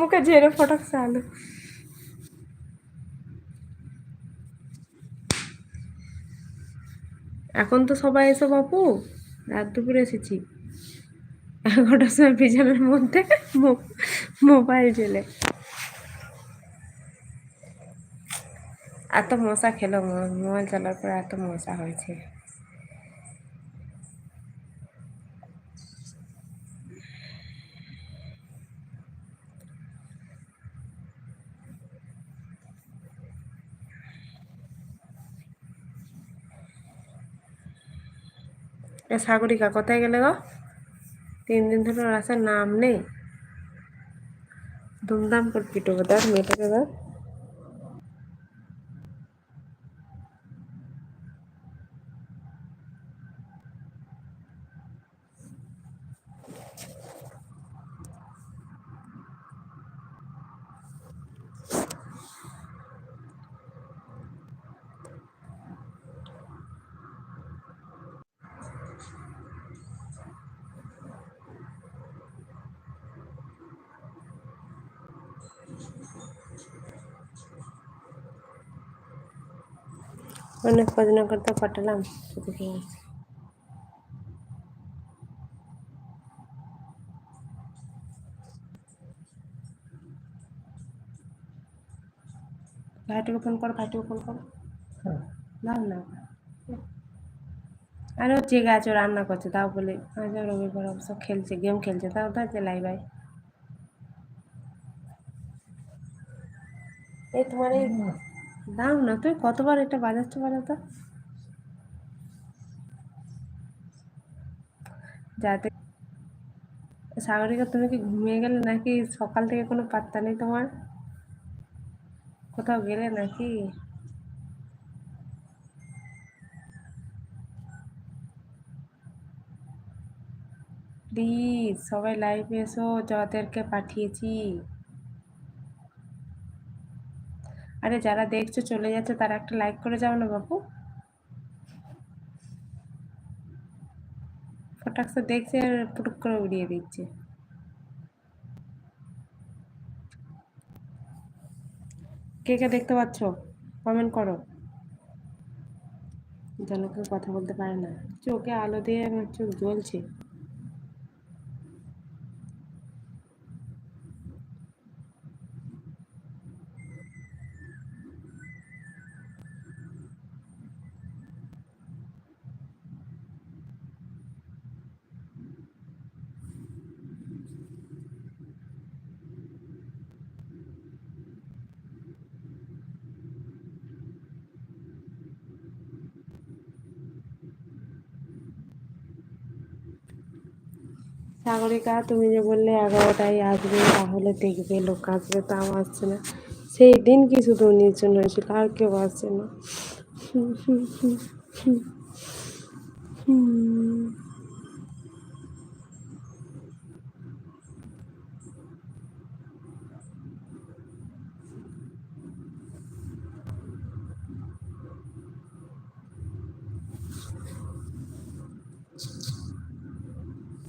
মুখে ঝেড়ে ফটাকছে আলু এখন তো সবাই এসো বাপু, রাত দুপুরে এসেছি। এগারোটার সময় বিছানার মধ্যে মোবাইল জেলে এত মশা খেলো মোবাইল চালার পর এত মশা হয়েছে। সাগরিকা কোথায় গেলে গো? তিন দিন ধরে রাস্তার নাম নেই। ধুমধাম করে পিটবো দেখ, মেয়েটাকে দেখ। অনেক কদিন করতে পাঠালাম শুধু কি আছে? ভাইটাকে ফোন কর ভাইটাকে ফোন কর না না আরে ও জেগে আছে ও রান্না করছে তাও বলে আজ আর রবিবার অবশ্য খেলছে গেম খেলছে তাও তো জেলাই ভাই এই তোমার এই দাও না, তুই কতবার এটা বাজাচ্ছ বলো তো? যাতে সাগরিকা, তুমি কি ঘুমিয়ে গেলে নাকি সকাল থেকে কোনো পাত্তা নেই তোমার? কোথাও গেলে নাকি? প্লিজ, সবাই লাইভে এসো যাদেরকে পাঠিয়েছি। আরে যারা দেখছ চলে যাচ্ছে, তারা একটা লাইক করে যাও না বাবু ফটাকসে দেখছে আর পুটুক করে উড়িয়ে দিচ্ছে। কে কে দেখতে পাচ্ছ? কমেন্ট করো। জনকে কথা বলতে পারে না। চোখে আলো দিয়ে চোখ জ্বলছে। সাগরিকা, তুমি যে বললে এগারোটায় আসবে, তাহলে দেখবে, লোক আসবে, তাও আসছে না। সেই দিন কিছু নির্জন হয়েছিল আর কেউ আসছে না? হুম।